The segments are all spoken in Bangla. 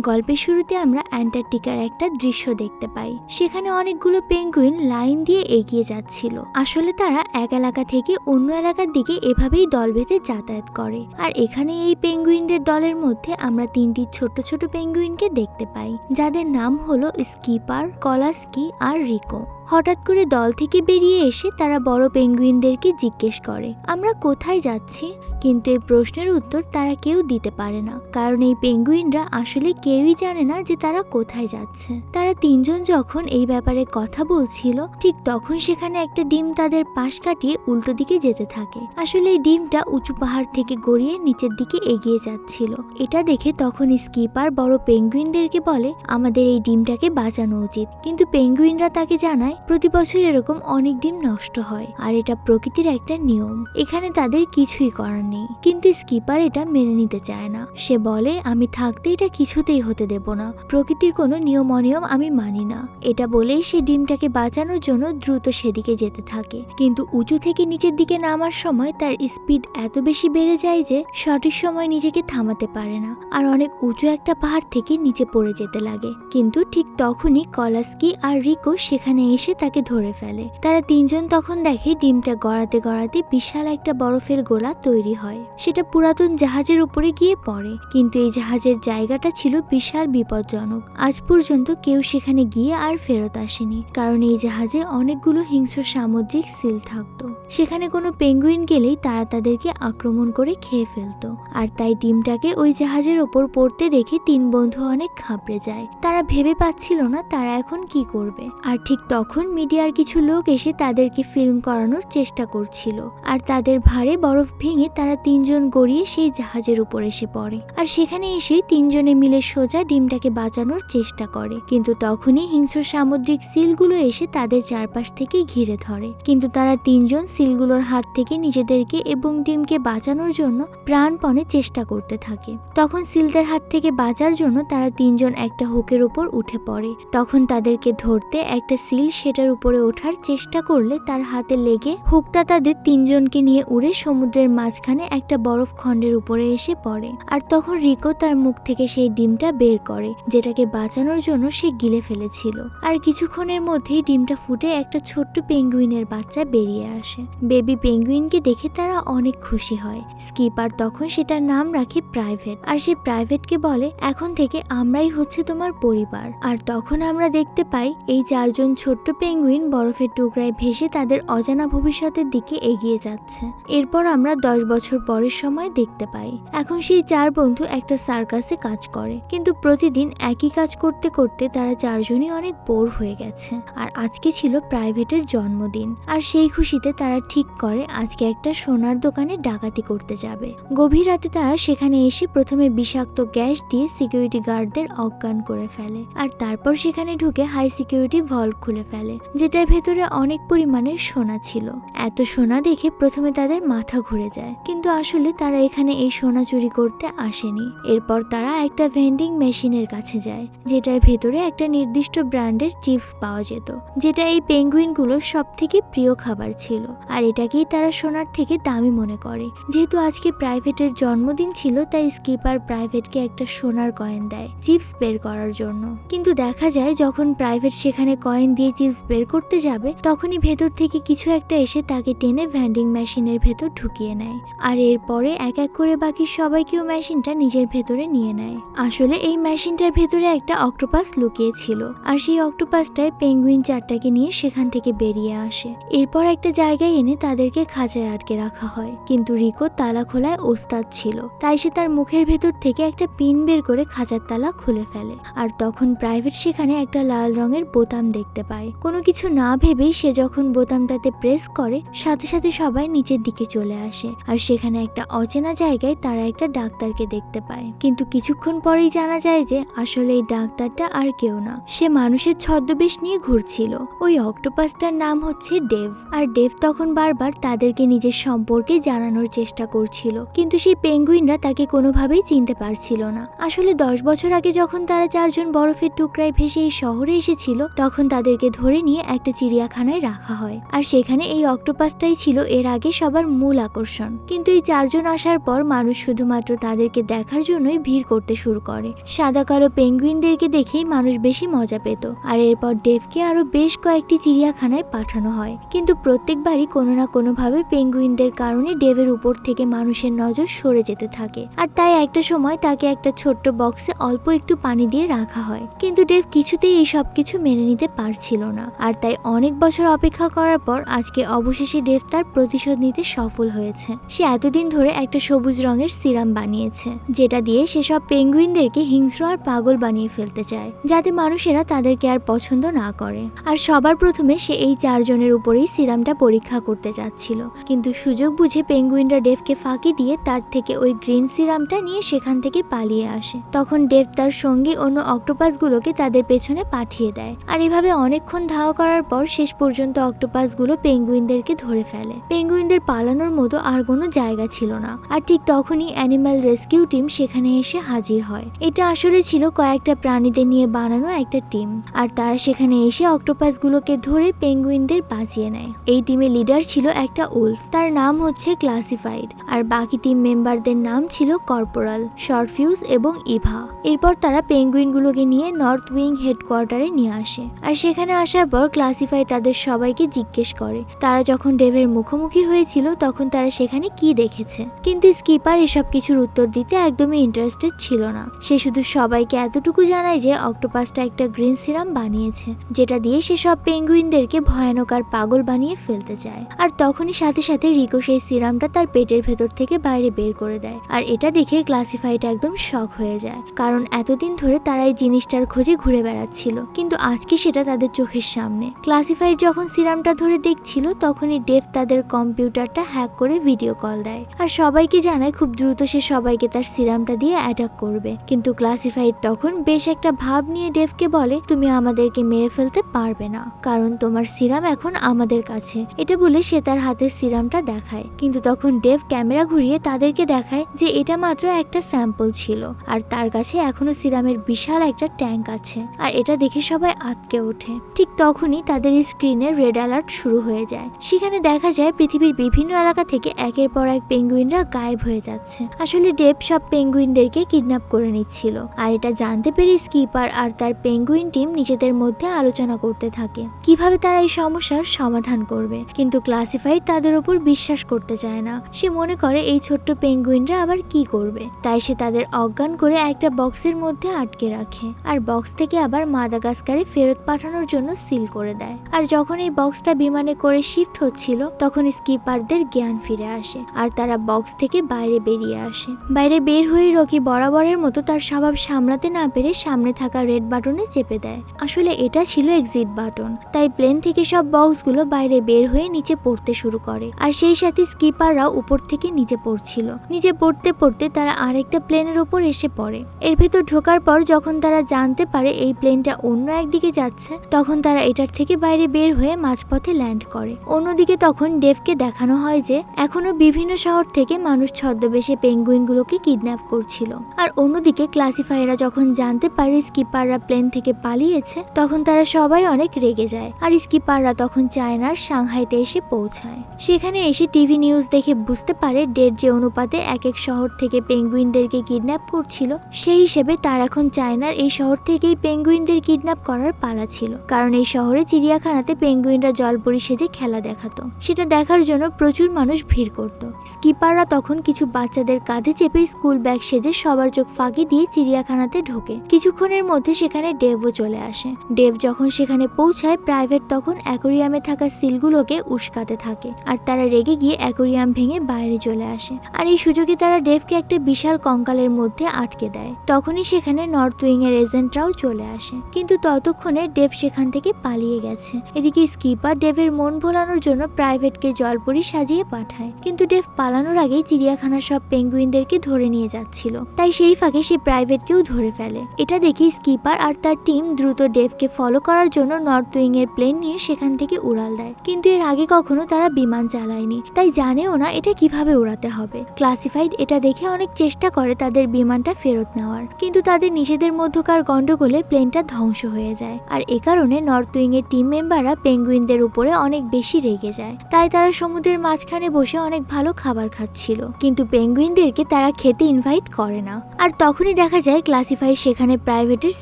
গল্পের শুরুতে আমরা অ্যান্টার্কটিকার একটা দৃশ্য দেখতে পাই। সেখানে অনেকগুলো পেঙ্গুইন লাইন দিয়ে এগিয়ে যাচ্ছিল। আসলে তারা এক এলাকা থেকে অন্য এলাকার দিকে এভাবেই দল বেঁধে যাতায়াত করে। আর এখানে এই পেঙ্গুইনদের দলের মধ্যে আমরা তিনটি ছোট ছোট পেঙ্গুইনকে দেখতে পাই। যাদের নাম হলো স্কিপার, কলাস্কি আর রিকো। হঠাৎ করে দল থেকে বেরিয়ে এসে তারা বড় পেঙ্গুইনদেরকে জিজ্ঞেস করে, আমরা কোথায় যাচ্ছি? কিন্তু এই প্রশ্নের উত্তর তারা কেউ দিতে পারে না, কারণ এই পেঙ্গুইনরা আসলে কেউই জানে না যে তারা কোথায় যাচ্ছে। তারা তিনজন যখন এই ব্যাপারে কথা বলছিল, ঠিক তখন সেখানে একটা ডিম তাদের পাশ কাটিয়ে উল্টো দিকে যেতে থাকে। আসলে এই ডিমটা উঁচু পাহাড় থেকে গড়িয়ে নিচের দিকে এগিয়ে যাচ্ছিল। এটা দেখে তখন স্কিপার বড় পেঙ্গুইনদেরকে বলে, আমাদের এই ডিমটাকে বাঁচানো উচিত। কিন্তু পেঙ্গুইনরা তাকে জানায় প্রতি বছর এরকম অনেক ডিম নষ্ট হয়, আর এটা প্রকৃতির একটা নিয়ম। এখানে তাদের কিছুই করার নেই। কিন্তু স্কিপার এটা মেনে নিতে চায় না। সে বলে, আমি থাকতে এটা কিছুতেই হতে দেব না। প্রকৃতির কোনো নিয়ম অনিয়ম আমি মানি না। এটা বলেই সে ডিমটাকে বাঁচানোর জন্য দ্রুত সেদিকে যেতে থাকে। কিন্তু উঁচু থেকে নিচের দিকে নামার সময় তার স্পিড এত বেশি বেড়ে যায় যে সঠিক সময় নিজেকে থামাতে পারে না। আর অনেক উঁচু একটা পাহাড় থেকে নিচে পড়ে যেতে লাগে। কিন্তু ঠিক তখনই কলাস্কি আর রিকো সেখানে এসে তাকে ধরে ফেলে। তারা তিনজন তখন দেখে ডিমটা গড়াতে গড়াতে বিশাল একটা বরফের গোলা তৈরি হয়। সেটা পুরাতন জাহাজের উপরে গিয়ে পড়ে, কিন্তু এই জাহাজের জায়গাটা ছিল বিশাল বিপজ্জনক। আজ পর্যন্ত কেউ সেখানে গিয়ে আর ফেরত আসেনি, কারণ এই জাহাজে অনেকগুলো হিংস্র সামুদ্রিক সিল থাকতো। সেখানে কোনো পেঙ্গুইন গেলেই তারা তাদেরকে আক্রমণ করে খেয়ে ফেলতো। আর তাই ডিমটাকে ওই জাহাজের ওপর পড়তে দেখে তিন বন্ধু অনেক ঘাবড়ে যায়। তারা ভেবে পাচ্ছিল না তারা এখন কি করবে। আর ঠিক তখন মিডিয়ার কিছু লোক এসে তাদেরকে ফিল্ম করানোর চেষ্টা করছিল। আর তাদের ভারে বরফ ভেঙে তারা তিনজন গড়িয়ে সেই জাহাজের উপর এসে পড়ে। আর সেখানে এসেই তিনজনে মিলে সোজা ডিমটাকে বাঁচানোর চেষ্টা করে। কিন্তু তখনই হিংস্র সামুদ্রিক সিলগুলো এসে তাদের চারপাশ থেকে ঘিরে ধরে। কিন্তু তারা তিনজন সিলগুলোর হাত থেকে নিজেদেরকে এবং ডিমকে বাঁচানোর জন্য প্রাণপণে চেষ্টা করতে থাকে। তখন সিলদের হাত থেকে বাঁচার জন্য তারা তিনজন একটা হুকের উপর উঠে পড়ে। তখন তাদেরকে ধরতে একটা সিল সেটার উপরে ওঠার চেষ্টা করলে তার হাতে লেগে হুকটা তাদের তিনজনকে নিয়ে উড়ে সমুদ্রের মাঝখানে একটা বরফ খণ্ডের উপরে এসে পড়ে। আর তখন রিকো তার মুখ থেকে সেই ডিমটা বের করে, যেটাকে বাঁচানোর জন্য সে গিলে ফেলেছিল। আর কিছুক্ষণের মধ্যেই ডিমটা ফুটে একটা ছোট্ট পেঙ্গুইনের বাচ্চা বেরিয়ে আসে। বেবি পেঙ্গুইনকে দেখে তারা অনেক খুশি হয়। স্কিপার তখন সেটার নাম রাখে প্রাইভেট। আর সে প্রাইভেটকে বলে, এখন থেকে আমরাই হচ্ছে তোমার পরিবার। আর তখন আমরা দেখতে পাই, এই চারজন ছোট্ট পেঙ্গুইন বরফের টুকরায় ভেসে তাদের অজানা ভবিষ্যতের দিকে এগিয়ে যাচ্ছে। এরপর আমরা দশ বছর পরের সময় দেখতে পাই। এখন সেই চার বন্ধু একটা সার্কাসে কাজ করে। কিন্তু প্রতিদিন একই কাজ করতে করতে তারা চারজনই অনেক বোর হয়ে গেছে। আর আজকে ছিল প্রাইভেটের জন্মদিন। আর সেই খুশিতে তারা ঠিক করে আজকে একটা সোনার দোকানে ডাকাতি করতে যাবে। গভীর রাতে তারা সেখানে এসে প্রথমে বিষাক্ত গ্যাস দিয়ে সিকিউরিটি গার্ডদের অজ্ঞান করে ফেলে। আর তারপর সেখানে ঢুকে হাই সিকিউরিটি ভল্ভ খুলে ফেলে। যেটার ভেতরে অনেক পরিমাণের সোনা ছিল। এত সোনা দেখে প্রথমে তাদের মাথা ঘুরে যায়। কিন্তু আসলে তারা এখানে এই সোনা চুরি করতে আসেনি। এরপর তারা একটা ভেন্ডিং মেশিনের কাছে যায়, যেটার ভেতরে একটা নির্দিষ্ট ব্র্যান্ডের চিপস পাওয়া যেত, যেটা এই পেঙ্গুইনগুলোর সব থেকে প্রিয় খাবার ছিল। আর এটাকেই তারা সোনার থেকে দামি মনে করে। যেহেতু আজকে প্রাইভেটের জন্মদিন ছিল, তাই স্কিপার প্রাইভেটকে একটা সোনার কয়েন দেয়, চিপস বের করার জন্য। কিন্তু দেখা যায়, যখন প্রাইভেট সেখানে কয়েন দিয়ে চিপস বের করতে যাবে, তখনই ভেতর থেকে কিছু একটা এসে তাকে টেনে ভ্যান্ডিং মেশিনের ভেতর ঢুকিয়ে নেয়। আর এরপরে এক এক করে বাকি সবাইকেও মেশিনটা নিজের ভেতরে নিয়ে নেয়। আসলে এই মেশিনটার ভেতরে একটা অক্টোপাস লুকিয়ে ছিল আর সেই অক্টোপাসটায় পেঙ্গুইন চারটাকে নিয়ে সেখান থেকে বেরিয়ে আসে। এরপর একটা জায়গায় এনে তাদেরকে খাঁচায় আটকে রাখা হয়। কিন্তু রিকো তালা খোলায় ওস্তাদ ছিল, তাই সে তার মুখের ভেতর থেকে একটা পিন বের করে খাঁচার তালা খুলে ফেলে। আর তখন প্রাইভেট সেখানে একটা লাল রঙের বোতাম দেখতে পায়। কোনো কিছু না ভেবেই সে যখন বোতামটাতে প্রেস করে, সাথে সাথে সবাই নিচের দিকে চলে আসে। আর সেখানে একটা অচেনা জায়গায় তারা একটা ডাক্তারকে দেখতে পায়। কিন্তু কিছুক্ষণ পরেই জানা যায় যে, আসলে এই ডাক্তারটা আর কেউ না। সে মানুষের ছদ্মবেশ নিয়ে ঘুরছিল। ওই অক্টোপাসটার নাম হচ্ছে ডেভ। আর ডেভ তখন বারবার তাদেরকে নিজের সম্পর্কে জানানোর চেষ্টা করছিল। কিন্তু সেই পেঙ্গুইনরা তাকে কোনোভাবেই চিনতে পারছিল না। আসলে দশ বছর আগে যখন তারা চারজন বরফের টুকরায় ভেসে এই শহরে এসেছিল, তখন তাদেরকে ধরে ধরে নিয়ে একটা চিড়িয়াখানায় রাখা হয়। আর সেখানে এই অক্টোপাসটাই ছিল এর আগে সবার মূল আকর্ষণ। কিন্তু এই চারজন আসার পর মানুষ শুধুমাত্র তাদেরকে দেখার জন্যই ভিড় করতে শুরু করে। সাদা কালো পেঙ্গুইনদেরকে দেখেই মানুষ বেশি মজা পেত। আর এরপর ডেভকে আরও বেশ কয়েকটি চিড়িয়াখানায় পাঠানো হয়। কিন্তু প্রত্যেকবারই কোনো না কোনোভাবে পেঙ্গুইনদের কারণে ডেভের উপর থেকে মানুষের নজর সরে যেতে থাকে। আর তাই একটা সময় তাকে একটা ছোট্ট বক্সে অল্প একটু পানি দিয়ে রাখা হয়। কিন্তু ডেভ কিছুতেই এই সব কিছু মেনে নিতে পারছিল না। আর তাই অনেক বছর অপেক্ষা করার পর আজকে অবশেষে ডেভ তার প্রতিশোধ নিতে সফল হয়েছে। সে এতদিন ধরে একটা সবুজ রঙের সিরাম বানিয়েছে, যেটা দিয়ে সে সব পেঙ্গুইনদেরকে হিংস্র আর পাগল বানিয়ে ফেলতে চায়, যাতে মানুষেরা তাদেরকে আর পছন্দ না করে। আর সবার প্রথমে সে এই চারজনের উপরেই সিরামটা পরীক্ষা করতে যাচ্ছিল। কিন্তু সুযোগ বুঝে পেঙ্গুইনরা ডেভকে ফাঁকি দিয়ে তার থেকে ওই গ্রিন সিরামটা নিয়ে সেখান থেকে পালিয়ে আসে। তখন ডেভ তার সঙ্গী অন্য অক্টোপাসগুলোকে তাদের পেছনে পাঠিয়ে দেয়। আর এভাবে অনেকক্ষণ ধাওয়া করার পর শেষ পর্যন্ত অক্টোপাসগুলো পেঙ্গুইনদেরকে ধরে ফেলে। পেঙ্গুইনদের পালানোর মতো আর কোনো জায়গা ছিল না। আর ঠিক তখনই অ্যানিমাল রেস্কিউ টিম সেখানে এসে হাজির হয়। এটা আসলে ছিল কয়েকটা প্রাণীদের নিয়ে বানানো একটা টিম। আর তারা সেখানে এসে অক্টোপাসগুলোকে ধরে পেঙ্গুইনদের বাঁচিয়ে নেয়। এই টিমের লিডার ছিল একটা উলফ। তার নাম হচ্ছে ক্লাসিফাইড। আর বাকি টিম মেম্বারদের নাম ছিল কর্পোরাল শর্টফিউজ এবং ইভা। এরপর তারা পেঙ্গুইনগুলোকে নিয়ে নর্থ উইং হেডকোয়ার্টারে নিয়ে আসে। আর সেখানে আসার পর ক্লাসিফাই তাদের সবাইকে জিজ্ঞেস করে। তারা যখন ডেভের মুখোমুখি হয়েছিল, তখন তারা সেখানে কি দেখেছে। কিন্তু স্কিপার এসব কিছুর উত্তর দিতে একদমই ইন্টারেস্টেড ছিল না। সে শুধু সবাইকে এতটুকু জানায় যে অক্টোপাসটা একটা গ্রিন সিরাম বানিয়েছে, যেটা দিয়ে সে সব পেঙ্গুইনদেরকে ভয়ানক আর পাগল বানিয়ে ফেলতে চায়। আর তখনই সাথে সাথে রিকো সেই সিরামটা তার পেটের ভেতর থেকে বাইরে বের করে দেয়। আর এটা দেখে ক্লাসিফাইটা একদম শখ হয়ে যায়। কারণ এতদিন ধরে তারা এই জিনিসটার খোঁজে ঘুরে বেড়াচ্ছিল। কিন্তু আজকে সেটা তাদের চোখের সামনে। ক্লাসিফাইড যখন সিরামটা ধরে দেখছিল, তখনই ডেভ তাদের কম্পিউটারটা হ্যাক করে ভিডিও কল দেয়। আর সবাইকে জানায় খুব দ্রুত সে সবাইকে তার সিরামটা দিয়ে অ্যাটাক করবে। কিন্তু ক্লাসিফাইড তখন বেশ একটা ভাব নিয়ে ডেভকে বলে, তুমি আমাদেরকে মেরে ফেলতে পারবে না, কারণ তোমার সিরাম এখন আমাদের কাছে। এটা বলে সে তার হাতের সিরামটা দেখায়। কিন্তু তখন ডেভ ক্যামেরা ঘুরিয়ে তাদেরকে দেখায় যে এটা মাত্র একটা স্যাম্পল ছিল, আর তার কাছে এখনও সিরামের বিশাল একটা ট্যাঙ্ক আছে, আর এটা দেখে সবাই আতকে ওঠে। ঠিক তখনই তাদের স্ক্রিনে রেড অ্যালার্ট শুরু হয়ে যায়। সেখানে দেখা যায় পৃথিবীর বিভিন্ন এলাকা থেকে একের পর এক পেঙ্গুইনরা গায়েব হয়ে যাচ্ছে। আসলে ডেপ সব পেঙ্গুইনদেরকে কিডন্যাপ করে নিচ্ছিল। আর এটা জানতে পেরে স্কিপার আর তার পেঙ্গুইন টিম নিজেদের মধ্যে আলোচনা করতে থাকে। কীভাবে তারা এই সমস্যার সমাধান করবে? কিন্তু ক্লাসিফাই তাদের উপর বিশ্বাস করতে চায় না। সে মনে করে এই ছোট্ট পেঙ্গুইনরা আবার কি করবে? তাই সে তাদের অজ্ঞান করে একটা বক্সের মধ্যে আটকে রাখে। আর বক্স থেকে আবার মাদাগাস্কারে ফেরত পাঠানোর জন্য সিল করে দেয়। আর যখন এই বক্সটা বিমানে করে শিফট হচ্ছিল, তখন স্কিপারদের জ্ঞান ফিরে আসে আর তারা বক্স থেকে বাইরে বেরিয়ে আসে। বাইরে বের হয়ে রকি বরাবরের মতো তার স্বভাব সামলাতে না পেরে সামনে থাকা রেড বাটনে চেপে দেয়। আসলে এটা ছিল এক্সিট বাটন, তাই প্লেন থেকে সব বক্সগুলো বাইরে বের হয়ে নিচে পড়তে শুরু করে। আর সেই সাথে স্কিপাররাও উপর থেকে নিচে পড়ছিল। নিচে পড়তে পড়তে তারা আরেকটা প্লেনের ওপর এসে পড়ে। এর ভেতর ঢোকার পর যখন তারা জানতে পারে এই প্লেনটা অন্য একদিকে যাচ্ছে, তখন তারা এটার থেকে বাইরে বের হয়ে মাঝপথে ল্যান্ড করে। অন্যদিকে তখন ডেভকে দেখানো হয় যে, এখনও বিভিন্ন শহর থেকে মানুষ ছদ্মবেশে পেঙ্গুইনগুলোকে কিডন্যাপ করছিল। আর অন্যদিকে ক্লাসিফায়াররা যখন জানতে পারে স্কিপাররা প্লেন থেকে পালিয়েছে, তখন তারা সবাই অনেক রেগে যায়। আর স্কিপাররা তখন চায়নার সাংহাইতে এসে পৌঁছায়। সেখানে এসে টিভি নিউজ দেখে বুঝতে পারে ডেট যে অনুপাতে এক এক শহর থেকে পেঙ্গুইনদেরকে কিডন্যাপ করছিল, সেই হিসেবে তার এখন চায়নার এই শহর থেকেই পেঙ্গুইনদের কিডন্যাপ করার পালা ছিল। কারণ এই শহরে চিড়িয়াখানাতে পেঙ্গুইনরা জলপরি সেজে খেলা দেখাতো। সেটা দেখার জন্য প্রচুর মানুষ ভিড় করত। স্কিপাররা তখন কিছু বাচ্চাদের কাঁধে চেপে স্কুল ব্যাগ সেজে সবার চোখ ফাঁকি দিয়ে চিড়িয়াখানাতে ঢোকে। কিছুক্ষণের মধ্যে সেখানে ডেভও চলে আসে। ডেভ যখন সেখানে পৌঁছায়, প্রাইভেট তখন অ্যাকোরিয়ামে থাকা সিলগুলোকে উস্কাতে থাকে আর তারা রেগে গিয়ে অ্যাকোরিয়াম ভেঙে বাইরে চলে আসে। আর এই সুযোগে তারা ডেভকে একটা বিশাল কঙ্কালের মধ্যে আটকে দেয়। তখনই সেখানে নর্থ উইং এর এজেন্টরাও চলে আসে। কিন্তু ততক্ষণে ডেভ সেখান থেকে পালিয়ে গেছে। এদিকে স্কিপার ডেভের মন ভোলানোর জন্য প্রাইভেটকে জলপুরি সাজিয়ে পাঠায়। কিন্তু ডেভ পালানোর আগেই চিড়িয়াখানার সব পেঙ্গুইনদেরকে ধরে নিয়ে যাচ্ছিল। তাই সেই ফাঁকে সে প্রাইভেটকেও ধরে ফেলে। এটা দেখে স্কিপার আর তার টিম দ্রুত ডেভকে ফলো করার জন্য নর্থ উইং এর প্লেন নিয়ে সেখান থেকে উড়াল দেয়। কিন্তু এর আগে কখনো তারা বিমান চালায়নি। তাই জানেও না এটা কীভাবে উড়াতে হবে। ক্লাসিফাইড এটা দেখে অনেক চেষ্টা করে তাদের বিমানটা ফেরত নেওয়ার। কিন্তু তাদের নিজেদের মধ্যকার গন্ডগোলে প্লেনটা ধ্বংস হয়ে যায়। আর এ কারণে নর্থ নর্থ উইং এর টিম মেম্বাররা পেঙ্গুইনদের উপরে অনেক বেশি রেগে যায়। তাই তারা সমুদ্রের মাঝখানে বসে অনেক ভালো খাবার খাচ্ছিল। কিন্তু পেঙ্গুইনদেরকে তারা খেতে ইনভাইট করে না। আর তখনই দেখা যায় ক্লাসিফাই সেখানে প্রাইভেটের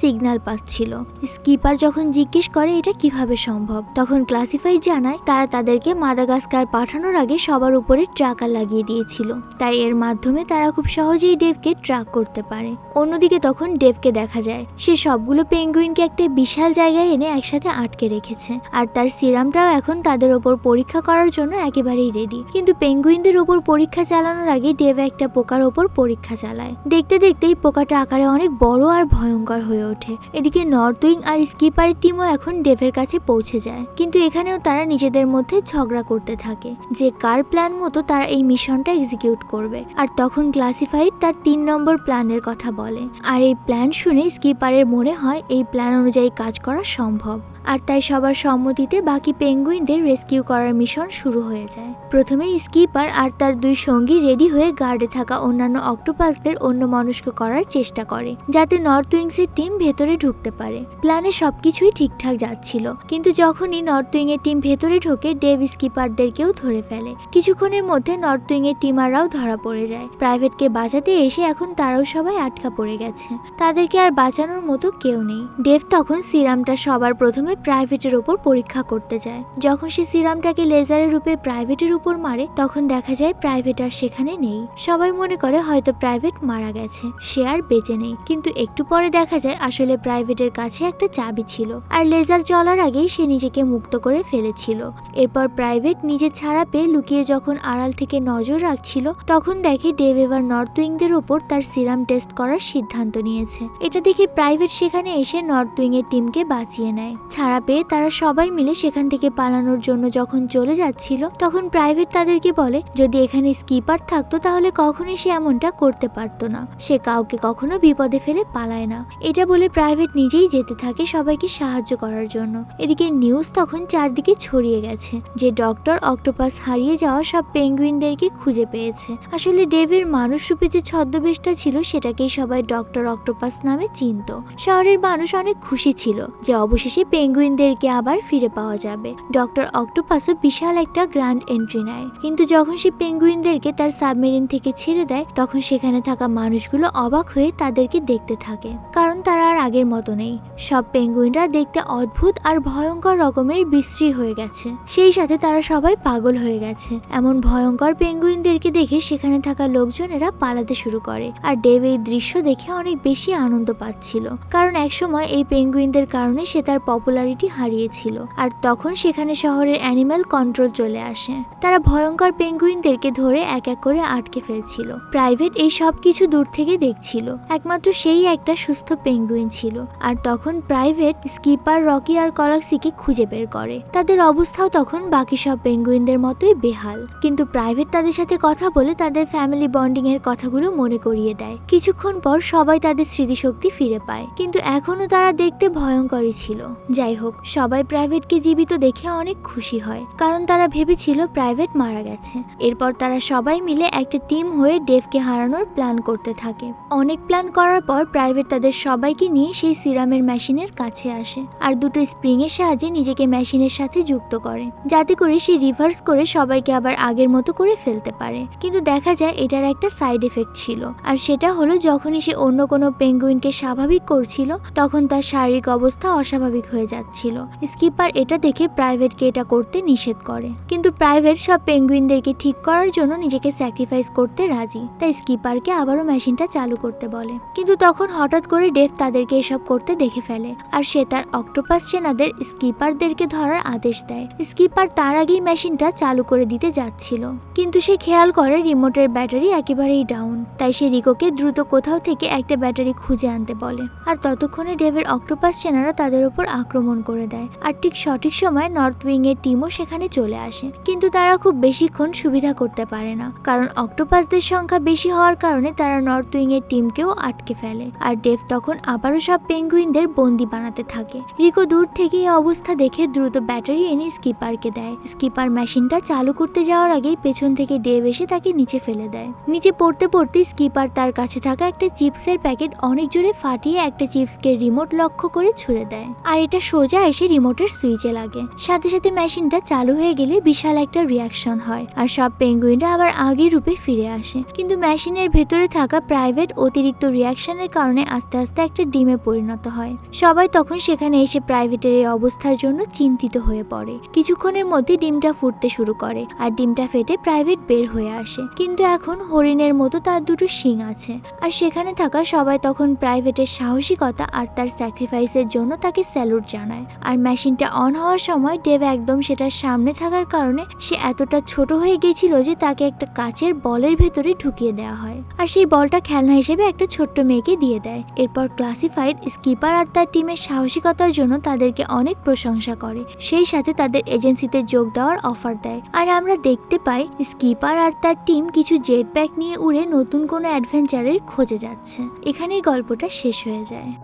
সিগন্যাল পাচ্ছিল। স্কিপার যখন জিজ্ঞেস করে এটা কীভাবে সম্ভব, তখন ক্লাসিফাই জানায় তারা তাদেরকে মাদাগাস্কার পাঠানোর আগে সবার উপরে ট্রাকার লাগিয়ে দিয়েছিল। তাই এর মাধ্যমে তারা খুব সহজেই ডেভকে ট্রাক করতে পারে। অন্যদিকে তখন ডেভকে দেখা যায়, সে সবগুলো পেঙ্গুইনকে একটা বিশাল জায়গায় এনে একসাথে আটকে রেখেছে। আর তার সিরামটাও এখন তাদের ওপর পরীক্ষা করার জন্য একেবারেই রেডি কিন্তু পেঙ্গুইনদের ওপর পরীক্ষা চালানোর আগে ডেভ একটা পোকার ওপর পরীক্ষা চালায়। দেখতে দেখতেই পোকাটা আকারে অনেক বড় আর ভয়ঙ্কর হয়ে ওঠে। এদিকে নর্থ উইং আর স্কিপারের টিমও এখন ডেভের কাছে পৌঁছে যায়। কিন্তু এখানেও তারা নিজেদের মধ্যে ঝগড়া করতে থাকে। যে কার প্ল্যান মতো তারা এই মিশনটা এক্সিকিউট করবে। আর তখন ক্লাসিফাইড তার তিন নম্বর প্ল্যানের কথা বলে। আর এই প্ল্যান শুনে স্কিপারের মনে হয় এই প্ল্যান অনুযায়ী কাজ করা সম্ভব। আর তাই সবার সম্মতিতে বাকি পেঙ্গুইনদের রেস্কিউ করার মিশন শুরু হয়ে যায়। প্রথমে স্কিপার আর তার দুই সঙ্গী রেডি হয়ে গার্ডে থাকা অন্যান্য অক্টোপাসদের অন্য মনস্ক করার চেষ্টা করে, যাতে নর্থ উইংসের টিম ভেতরে ঢুকতে পারে। প্ল্যানে সবকিছুই ঠিকঠাক যাচ্ছিল, কিন্তু যখনই নর্থ উইং এর টিম ভেতরে ঢোকে, ডেভ স্কিপারদেরকেও ধরে ফেলে। কিছুক্ষণের মধ্যে নর্থ উইং এর টিমাররাও ধরা পড়ে যায়। প্রাইভেটকে বাঁচাতে এসে এখন তারাও সবাই আটকা পড়ে গেছে। তাদেরকে আর বাঁচানোর মতো কেউ নেই। ডেভ তখন সিরামটা সবার প্রথমে প্রাইভেটের ওপর পরীক্ষা করতে যায়। যখন সে সিরামটাকে লেজারের রূপে প্রাইভেটের উপর মারে, তখন দেখা যায় প্রাইভেট আর সেখানে নেই। সবাই মনে করে হয়তো প্রাইভেট মারা গেছে, সে আর বেঁচে নেই। কিন্তু একটু পরে দেখা যায় আসলে প্রাইভেটের কাছে একটা চাবি ছিল আর লেজার চলার আগেই সে নিজেকে মুক্ত করে ফেলেছিল। এরপর প্রাইভেট নিজে ছাড়া পেয়ে লুকিয়ে যখন আড়াল থেকে নজর রাখছিল, তখন দেখে ডেভ এবার নর্থ উইংদের ওপর তার সিরাম টেস্ট করার সিদ্ধান্ত নিয়েছে। এটা দেখে প্রাইভেট সেখানে এসে নর্থ উইং এর টিমকে বাঁচিয়ে নেয়। ছাড়া পেয়ে তারা সবাই মিলে সেখান থেকে পালানোর জন্য যখন চলে যাচ্ছিল, তখন প্রাইভেট তাদেরকে বলে, যদি এখানে স্কিপার থাকতো, তাহলে কখনোই সে এমনটা করতে পারতো না। সে কাউকে কখনো বিপদে ফেলে পালায় না। এটা বলে প্রাইভেট নিজেই যেতে থাকে সবাইকে সাহায্য করার জন্য। এদিকে নিউজ তখন চারদিকে ছড়িয়ে গেছে যে ডক্টর অক্টোপাস হারিয়ে যাওয়া সব পেঙ্গুইনদেরকে খুঁজে পেয়েছে। আসলে ডেভের মানুষ রূপে যে ছদ্মবেশটা ছিল, সেটাকেই সবাই ডক্টর অক্টোপাস নামে চিনত। শহরের মানুষ অনেক খুশি ছিল যে অবশেষে পেঙ্গুইনদেরকে আবার ফিরে পাওয়া যাবে। ডক্টর অক্টোপাসও বিশাল একটা গ্র্যান্ড এন্ট্রি নেয়। কিন্তু যখন সে পেঙ্গুইনদেরকে তার সাবমেরিন থেকে ছেড়ে দেয়, তখন সেখানে থাকা মানুষগুলো অবাক হয়ে তাদেরকে দেখতে থাকে। কারণ তারা আর আগের মতো নেই। সব পেঙ্গুইনরা দেখতে অদ্ভুত আর ভয়ঙ্কর রকমের বিশ্রী হয়ে গেছে। সেই সাথে তারা সবাই পাগল হয়ে গেছে। এমন ভয়ঙ্কর পেঙ্গুইনদেরকে দেখে সেখানে থাকা লোকজনেরা পালাতে শুরু করে। আর ডেভ এই দৃশ্য দেখে অনেক বেশি আনন্দ পাচ্ছিল। কারণ একসময় এই পেঙ্গুইনদের কারণে সে তার পপুলারিটি হারিয়েছিল। আর তখন সেখানে শহরের অ্যানিম্যাল কন্ট্রোল চলে আসে। তারা ভয়ঙ্কর পেঙ্গুইনদেরকে ধরে এক এক করে আটকে ফেলছিল। প্রাইভেট এই সব কিছু দূর থেকে দেখছিল। একমাত্র সেই একটা সুস্থ পেঙ্গুইন ছিল। আর তখন প্রাইভেট স্কিপার রকি আর কলাক্সিকে খুঁজে বের করে। তাদের অবস্থাও তখন বাকি সব পেঙ্গুইনদের মতোই বেহাল। কিন্তু প্রাইভেট তাদের সাথে কথা বলে তাদের ফ্যামিলি বন্ডিং এর কথাগুলো মনে করিয়ে দেয়। কিছুক্ষণ পর সবাই তাদের স্মৃতিশক্তি ফিরে পায়। কিন্তু এখনও তারা দেখতে ভয়ঙ্করই ছিল। যাই হোক, সবাই প্রাইভেটকে জীবিত দেখে অনেক খুশি হয়, কারণ তারা ভেবেছিল প্রাইভেট মারা গেছে। এরপর তারা সবাই মিলে একটা টিম হয়ে ডেভকে হারানোর প্ল্যান করতে থাকে। অনেক প্ল্যান করার পর প্রাইভেট তাদের সবাইকে নিয়ে সেই সিরামের মেশিনের কাছে আসে আর দুটো স্প্রিং এর সাহায্যে নিজেকে মেশিনের সাথে যুক্ত করে, যাতে করে সে রিভার্স করে সবাইকে আবার আগের মতো করে ফেলতে পারে। কিন্তু দেখা যায় এটার একটা সাইড এফেক্ট ছিল আর সেটা হলো যখনই সে অন্য কোনো পেঙ্গুইনকে স্বাভাবিক করছিল, তখন তার শারীরিক অবস্থা অস্বাভাবিক হয়ে যাচ্ছিল। স্কিপার এটা দেখে প্রাইভেটকে এটা করতে নিষেধ করে। কিন্তু প্রাইভেট সব পেঙ্গুইনদেরকে ঠিক করার জন্য নিজেকে স্যাক্রিফাইস করতে রাজি। তাই স্কিপারকে আবারও মেশিনটা চালু করতে বলে। কিন্তু তখন হঠাৎ করে ডেভ তাদেরকে এসব করতে দেখে ফেলে। আর সে তার অক্টোপাস সেনাদের স্কিপারদেরকে ধরার আদেশ দেয়। স্কিপার তার আগেই মেশিনটা চালু করে দিতে যাচ্ছিল। কিন্তু সে খেয়াল করে রিমোটের ব্যাটারি একেবারেই ডাউন। তাই সে রিকোকে দ্রুত কোথাও থেকে একটা ব্যাটারি খুঁজে আনতে বলে। আর ততক্ষণে ডেভের অক্টোপাস সেনারা তাদের উপর আক্রমণ করে দেয়। আর ঠিক সঠিক সময় নর্থ উইং এর টিমও সেখানে চলে আসে। কিন্তু তারা খুব বেশিক্ষণ সুবিধা করতে পারে না। কারণ অক্টোপাসদের সংখ্যা বেশি হওয়ার কারণে তারা নর্থ উইং এর টিমকেও আটকে ফেলে। আর ডেভ তখন আবারও সব পেঙ্গুইনদের বন্দি বানাতে থাকে। রিকো দূর থেকে এই অবস্থা দেখে দ্রুত ব্যাটারি এনে স্কিপারকে দেয়। স্কিপার মেশিনটা চালু করতে যাওয়ার আগেই পেছন থেকে ডেভ এসে তাকে নিচে ফেলে দেয়। নিচে পড়তে পড়তে স্কিপার তার কাছে থাকা একটা চিপসের প্যাকেট অনেক জোরে ফাটিয়ে একটা চিপসকে রিমোট লক্ষ্য করে ছুড়ে দেয়। আর এটা সোজা এসে রিমোটের সুইচে লাগে। সাথে সাথে মেশিনটা চালু হয়ে গেলে বিশাল একটা রিয়াকশন হয় আর সব পেঙ্গুইনরা আবার আগের রূপে ফিরে আসে। কিন্তু মেশিনের ভেতরে থাকা প্রাইভেট অতিরিক্ত রিয়াকশনের কারণে আস্তে আস্তে একটা ডিমে পরিণত হয়। সবাই তখন সেখানে এসে প্রাইভেটের এই অবস্থার জন্য চিন্তিত হয়ে পড়ে। কিছুক্ষণের মধ্যে ডিমটা ফুটতে শুরু করে আর ডিমটা ফেটে প্রাইভেট বের হয়ে আসে। কিন্তু এখন হরিণের মতো তার দুটো শিং আছে। আর সেখানে থাকা সবাই তখন প্রাইভেটের সাহসিকতা আর তার স্যাক্রিফাইসের জন্য তাকে স্যালুট জানায়। আর মেশিনটা অন হওয়ার সময় ডেভ একদম সেটার সামনে থাকার কারণে সে এতটা ছোট হয়ে গেছিল যে তাকে একটা কাচের বলের ভেতরে ঢুকিয়ে দেওয়া হয়। আর সেই বলটা খেলনা হিসেবে একটা ছোট্ট মেয়েকে দিয়ে দেয়। এরপর ক্লাসিফাইড স্কিপার আর তার টিমের সাহসিকতার জন্য তাদেরকে অনেক প্রশংসা করে। সেই সাথে তাদের এজেন্সিতে যোগ দেওয়ার অফার দেয়। আর আমরা দেখতে পাই স্কিপার আর তার টিম কিছু জেট ব্যাগ নিয়ে উড়ে নতুন কোনো অ্যাডভেঞ্চারের খোঁজে যাচ্ছে। এখানেই গল্পটা শেষ হয়ে যায়।